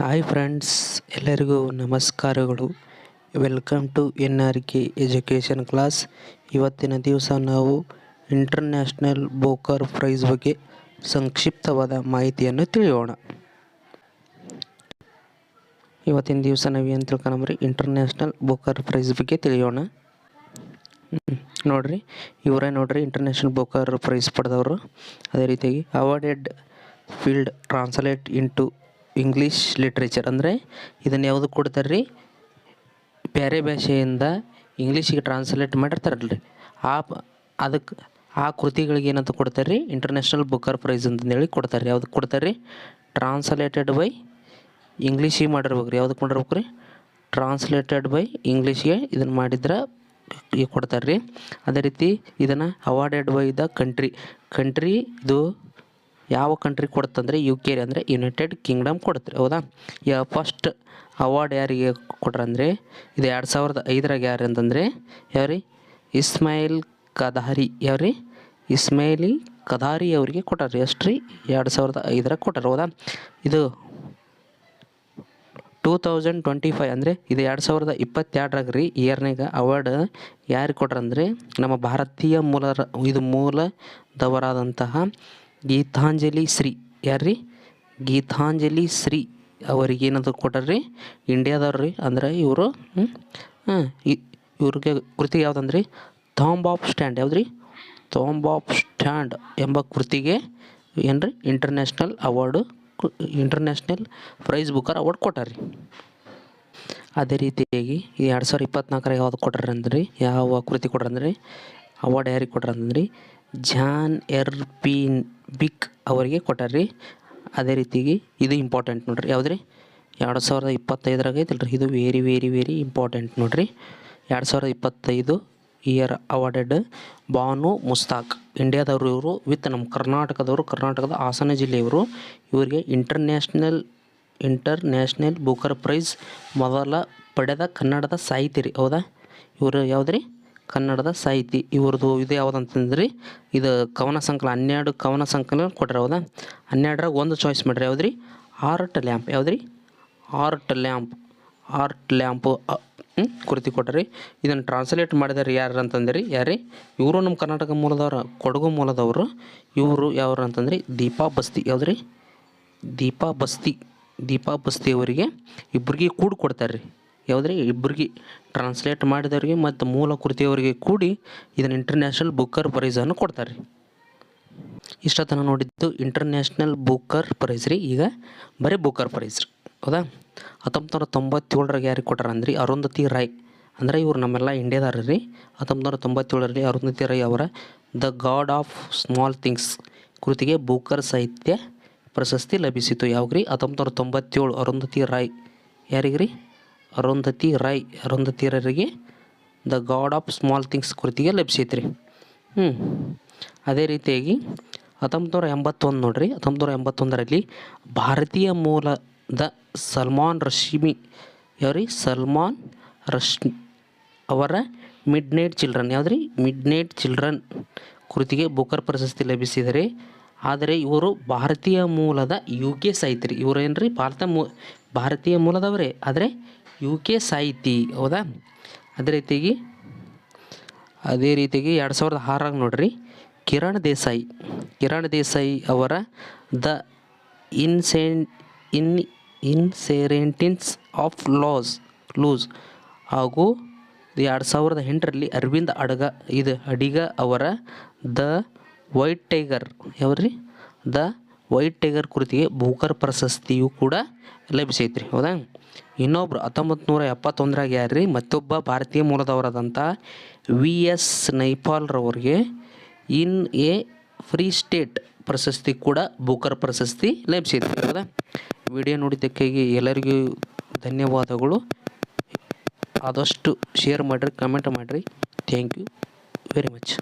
Hi friends ಎಲ್ಲರಿಗೂ ನಮಸ್ಕಾರಗಳು. Welcome to N R K education class ಇವತ್ತಿನ ದಿವಸ ನಾವು ಇಂಟರ್ನ್ಯಾಷನಲ್ ಬೋಕರ್ ಪ್ರೈಸ್ ಬಗ್ಗೆ ಸಂಕ್ಷಿಪ್ತವಾದ ಮಾಹಿತಿಯನ್ನು ತಿಳಿಯೋಣ. ಇವತ್ತಿನ ದಿವಸ ನಾವು ಏನು ತಿಳ್ಕೊಂಡ್ರಿ ಇಂಟರ್ನ್ಯಾಷನಲ್ ಬೋಕರ್ ಪ್ರೈಸ್ ಬಗ್ಗೆ ತಿಳಿಯೋಣ. ನೋಡ್ರಿ, ಇವರೇ ನೋಡ್ರಿ ಇಂಟರ್ನ್ಯಾಷನಲ್ ಬೋಕರ್ ಪ್ರೈಸ್ ಪಡೆದವರು. ಅದೇ ರೀತಿಯಾಗಿ awarded field translate into English literature ಅಂದರೆ ಇದನ್ನು ಯಾವುದು ಕೊಡ್ತಾರೆ ರೀ ಬೇರೆ ಭಾಷೆಯಿಂದ ಇಂಗ್ಲೀಷಿಗೆ ಟ್ರಾನ್ಸ್ಲೇಟ್ ಮಾಡಿರ್ತಾರಲ್ರಿ. ಆ ಅದಕ್ಕೆ ಆ ಕೃತಿಗಳಿಗೆ ಏನಂತ ಕೊಡ್ತಾರೆ ರೀ ಇಂಟರ್ನ್ಯಾಷನಲ್ ಬುಕ್ಕರ್ ಪ್ರೈಸ್ ಅಂತಂದೇಳಿ ಕೊಡ್ತಾರೆ ರೀ ಯಾವ್ದಕ್ಕೆ ಕೊಡ್ತಾರೆ ರೀ ಟ್ರಾನ್ಸ್ಲೇಟೆಡ್ ಬೈ ಇಂಗ್ಲೀಷಿಗೆ ಮಾಡಿರ್ಬೇಕು ರೀ ಯಾವ್ದಕ್ಕೆ ಮಾಡಿರ್ಬೇಕು ರೀ ಟ್ರಾನ್ಸ್ಲೇಟೆಡ್ ಬೈ ಇಂಗ್ಲೀಷ್ಗೆ ಇದನ್ನು ಮಾಡಿದ್ರೆ ಕೊಡ್ತಾರೆ ರೀ ಅದೇ ರೀತಿ ಇದನ್ನು awarded by the country country ಇದು ಯಾವ ಕಂಟ್ರಿ ಕೊಡುತ್ತಂದರೆ ಯು ಕೆ ಅಂದರೆ ಯುನೈಟೆಡ್ ಕಿಂಗ್ಡಮ್ ಕೊಡುತ್ತೆ ಹೌದಾ? ಯ ಫಸ್ಟ್ ಅವಾರ್ಡ್ ಯಾರಿಗೆ ಕೊಟ್ರಂದರೆ, ಇದು ಎರಡು ಸಾವಿರದ ಐದರಾಗ ಯಾರು ಅಂತಂದರೆ, ಯಾವ್ರಿ? ಇಸ್ಮಾಯಿಲ್ ಕದಾರಿ, ಯಾವ್ರಿ? ಇಸ್ಮಾಯಿಲಿ ಕದಾರಿ ಅವರಿಗೆ ಕೊಟ್ಟಾರ, ಎಷ್ಟು ರೀ? ಎರಡು ಸಾವಿರದ ಐದರಾಗ ಕೊಟ್ಟಾರ, ಹೌದಾ? ಇದು ಟೂ ತೌಸಂಡ್ ಟ್ವೆಂಟಿ ಫೈವ್ ಅಂದರೆ ಇದು ಎರಡು ಸಾವಿರದ ಇಪ್ಪತ್ತೆರಡರಾಗ ರೀ ಇಯರ್ನಾಗ ಅವಾರ್ಡ್ ಯಾರಿಗೆ ಕೊಟ್ರಂದರೆ, ನಮ್ಮ ಭಾರತೀಯ ಮೂಲ ಇದು ಮೂಲದವರಾದಂತಹ ಗೀತಾಂಜಲಿ ಶ್ರೀ, ಯಾರ್ರಿ? ಗೀತಾಂಜಲಿ ಶ್ರೀ ಅವರಿಗೆ ಏನಂತ ಕೊಟ್ಟಾರ್ರಿ? ಇಂಡಿಯಾದವ್ರು ಅಂದ್ರೆ ಇವರು ಇವ್ರಿಗೆ ಕೃತಿ ಯಾವುದಂದ್ರಿ? ಥಾಂಬ್ ಆಫ್ ಸ್ಟ್ಯಾಂಡ್ ಯಾವ್ದು ರೀ ಥಾಂಬ್ ಆಫ್ ಸ್ಟ್ಯಾಂಡ್ ಎಂಬ ಕೃತಿಗೆ ಏನ್ರಿ? International award international prize Booker award ಕೊಟ್ಟಾರ್ರಿ. ಅದೇ ರೀತಿಯಾಗಿ ಎರಡು ಸಾವಿರದ ಇಪ್ಪತ್ನಾಲ್ಕರ ಯಾವ್ದು ಕೊಟ್ಟಾರ ಅಂದ್ರೆ ಯಾವ ಕೃತಿ ಕೊಟ್ರಂದ್ರಿ ಅವಾರ್ಡ್ ಯಾರಿಗೆ ಕೊಟ್ರಂದ್ರಿ ಜಾನ್ ಎರ್ ಪಿನ್ ಬಿಕ್ ಅವರಿಗೆ ಕೊಟ್ಟಾರ್ರಿ. ಅದೇ ರೀತಿಗೆ ಇದು ಇಂಪಾರ್ಟೆಂಟ್ ನೋಡ್ರಿ. ಯಾವುದ್ರಿ? ಎರಡು ಸಾವಿರದ ಇಪ್ಪತ್ತೈದರಾಗ ಐತಲ್ರಿ. ಇದು ವೆರಿ ವೆರಿ ವೆರಿ ಇಂಪಾರ್ಟೆಂಟ್ ನೋಡ್ರಿ. ಎರಡು ಸಾವಿರದ ಇಪ್ಪತ್ತೈದು ಇಯರ್ ಅವಾರ್ಡೆಡ್ ಬಾನು ಮುಸ್ತಾಕ್. ಇಂಡಿಯಾದವರು ಇವರು ವಿತ್ ನಮ್ಮ ಕರ್ನಾಟಕದವರು, ಕರ್ನಾಟಕದ ಹಾಸನ ಜಿಲ್ಲೆಯವರು ಇವರಿಗೆ ಇಂಟರ್ನ್ಯಾಷನಲ್ ಇಂಟರ್ನ್ಯಾಷನಲ್ ಬುಕರ್ ಪ್ರೈಸ್ ಮೊದಲ ಪಡೆದ ಕನ್ನಡದ ಸಾಹಿತಿ ರೀ. ಹೌದಾ? ಇವರು ಯಾವುದ್ರಿ? ಕನ್ನಡದ ಸಾಹಿತಿ ಇವ್ರದ್ದು ಇದು ಯಾವುದಂತಂದ್ರೆ ಇದು ಕವನ ಸಂಕಲನ, ಹನ್ನೆರಡು ಕವನ ಸಂಕಲನ ಕೊಟ್ರ ಹೌದಾ ಹನ್ನೆರಡರಾಗ ಒಂದು ಚಾಯ್ಸ್ ಮಾಡ್ರಿ, ಯಾವ್ದ್ರಿ? ಆರ್ಟ್ ಲ್ಯಾಂಪ್, ಯಾವ್ದ್ರಿ? ಆರ್ಟ್ ಲ್ಯಾಂಪ್ ಆರ್ಟ್ ಲ್ಯಾಂಪ್ ಕೃತಿ ಕೊಟ್ಟರಿ ಇದನ್ನು ಟ್ರಾನ್ಸ್ಲೇಟ್ ಮಾಡಿದಾರೆ ಯಾರು ಅಂತಂದ್ರಿ ಯಾರೇ ಇವರು ನಮ್ಮ ಕರ್ನಾಟಕ ಮೂಲದವ್ರು, ಕೊಡಗು ಮೂಲದವರು. ಇವರು ಯಾವ್ರು ಅಂತಂದ್ರೆ ದೀಪಾ ಬಸ್ತಿ, ಯಾವ್ದ್ರಿ? ದೀಪಾ ಬಸ್ತಿ ದೀಪಾ ಬಸ್ತಿ ಅವರಿಗೆ ಇಬ್ಬರಿಗೆ ಕೂಡಿ ಕೊಡ್ತಾರೆ ರೀ ಯಾವುದ್ರಿ ಇಬ್ಬರಿಗೆ ಟ್ರಾನ್ಸ್ಲೇಟ್ ಮಾಡಿದವ್ರಿಗೆ ಮತ್ತು ಮೂಲ ಕೃತಿಯವರಿಗೆ ಕೂಡಿ ಇದನ್ನು ಇಂಟರ್ನ್ಯಾಷನಲ್ ಬುಕ್ಕರ್ ಪ್ರೈಸನ್ನು ಕೊಡ್ತಾರೆ. ರೀ ಇಷ್ಟತನ ನೋಡಿದ್ದು ಇಂಟರ್ನ್ಯಾಷನಲ್ ಬುಕ್ಕರ್ ಪ್ರೈಸ್ ರೀ. ಈಗ ಬರೀ ಬುಕ್ಕರ್ ಪ್ರೈಸ್ ರೀ. ಹೌದಾ? ಹತ್ತೊಂಬತ್ತು ನೂರ ತೊಂಬತ್ತೇಳರಾಗ ಯಾರಿಗೆ ಕೊಟ್ಟಾರ ಅಂದ್ರಿ ಅರುಂಧತಿ ರಾಯ್. ಅಂದರೆ ಇವ್ರು ನಮ್ಮೆಲ್ಲ ಇಂಡಿಯಾದಾರ ರೀ. ಹತ್ತೊಂಬತ್ತು ನೂರ ತೊಂಬತ್ತೇಳರಲ್ಲಿ ಅರುಂಧತಿ ರಾಯ್ ಅವರ the god of small things ಕೃತಿಗೆ Booker ಸಾಹಿತ್ಯ ಪ್ರಶಸ್ತಿ ಲಭಿಸಿತು ಯಾವ್ರಿ ಹತ್ತೊಂಬತ್ತು ನೂರ ತೊಂಬತ್ತೇಳು ಅರುಂಧತಿ ರಾಯ್. ಯಾರಿಗೆ ರೀ ಅರುಂಧತಿ ರಾಯ್, ಅರುಂಧತಿ ರಾಯರಿಗೆ the god of small things ಕೃತಿಗೆ ಲಭಿಸೈತೆ ರೀ ಹ್ಞೂ ಅದೇ ರೀತಿಯಾಗಿ ಹತ್ತೊಂಬತ್ತು ನೂರ ಎಂಬತ್ತೊಂದು ನೋಡ್ರಿ. ಹತ್ತೊಂಬತ್ತು ನೂರ ಎಂಬತ್ತೊಂದರಲ್ಲಿ ಭಾರತೀಯ ಮೂಲದ ಸಲ್ಮಾನ್ ರಶ್ಮಿ ಯಾವ್ರಿ? ಸಲ್ಮಾನ್ ರಶ್ ಅವರ ಮಿಡ್ ನೈಟ್ ಚಿಲ್ಡ್ರನ್ ಯಾವುದ್ರಿ? ಮಿಡ್ ನೈಟ್ ಚಿಲ್ಡ್ರನ್ ಕೃತಿಗೆ ಬುಕರ್ ಪ್ರಶಸ್ತಿ ಲಭಿಸಿದರೆ. ಆದರೆ ಇವರು ಭಾರತೀಯ ಮೂಲದ ಯು ಕೆ ಸಾಹಿತ್ರಿ. ಇವರೇನು ರೀ ಭಾರತ ಮೂ ಭಾರತೀಯ ಮೂಲದವರೇ. ಆದರೆ ಯು ಕೆ ಸಾಹಿತಿ, ಹೌದಾ? ಅದೇ ರೀತಿಯಾಗಿ ಅದೇ ರೀತಿಯಾಗಿ ಎರಡು ಸಾವಿರದ ಆರಾಗ ನೋಡ್ರಿ. ಕಿರಣ್ ದೇಸಾಯಿ ಕಿರಣ್ ದೇಸಾಯಿ ಅವರ ದ ಇನ್ಸೆನ್ ಇನ್, ಇನ್ಸೆರೆಂಟಿನ್ಸ್ ಆಫ್ ಲಾಸ್, ಲೂಸ್ ಹಾಗೂ ಎರಡು ಸಾವಿರದ ಎಂಟರಲ್ಲಿ ಅರವಿಂದ್ ಅಡಗ, ಇದು ಅಡಿಗ ಅವರ ದ ವೈಟ್ ಟೈಗರ್ ಯಾವ್ರಿ ದ ವೈಟ್ ಟೈಗರ್ ಕೃತಿಗೆ ಬೂಕರ್ ಪ್ರಶಸ್ತಿಯು ಕೂಡ ಲಭಿಸೈತ್ರಿ, ಹೌದಾ? ಇನ್ನೊಬ್ರು ಹತ್ತೊಂಬತ್ತು ನೂರ ಎಪ್ಪತ್ತೊಂದರಾಗ ಯಾರ್ರಿ? ಮತ್ತೊಬ್ಬ ಭಾರತೀಯ ಮೂಲದವರಾದಂಥ ವಿ ಎಸ್ ನೈಪಾಲ್ರವ್ರಿಗೆ ಇನ್ ಎ ಫ್ರೀ ಸ್ಟೇಟ್ ಪ್ರಶಸ್ತಿ ಕೂಡ ಬೂಕರ್ ಪ್ರಶಸ್ತಿ ಲಭಿಸೈತಿ ಹೌದಾ? ವಿಡಿಯೋ ನೋಡಿದ್ದಕ್ಕಾಗಿ ಎಲ್ಲರಿಗೂ ಧನ್ಯವಾದಗಳು. ಆದಷ್ಟು ಶೇರ್ ಮಾಡಿರಿ, ಕಮೆಂಟ್ ಮಾಡಿರಿ. Thank you very much.